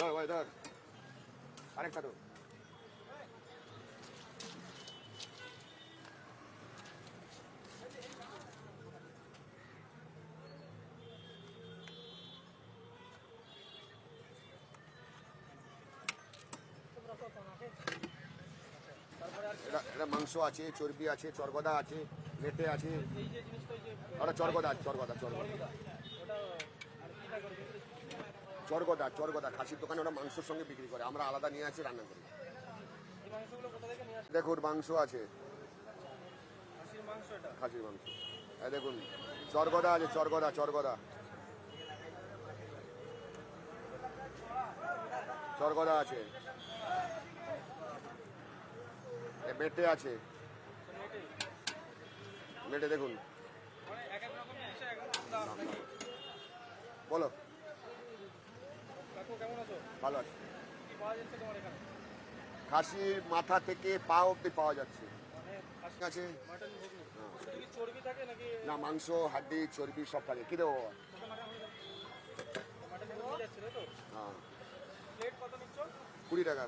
ধর ভাই ধর। আরেকটা ধর। এটা মাংস আছে চর্বি আছে চরগদা আছে মেটে আছে। ওটা চরগদা আছে চরগদা চরগদা ওটা আর কি টাকা করে চরগদা চরগদা, খাসির দোকানে ওরা মাংসের সঙ্গে বিক্রি করে। আমরা আলাদা নিয়ে আসি, রান্না করি। দেখুন, মাংস আছে। খাসির মাংস। দেখুন, চরগদা আছে, চরগদা চরগদা। চরগদা আছে। মেটে আছে। মেটে দেখুন। বলো। ভালো আছি। খাসির মাথা থেকে পা অব্দি পাওয়া যাচ্ছে। মানে আছে? নাকি? না মাংস হাড্ডি চর্বি সব থাকে। কি দেবো হ্যাঁ কুড়ি টাকা।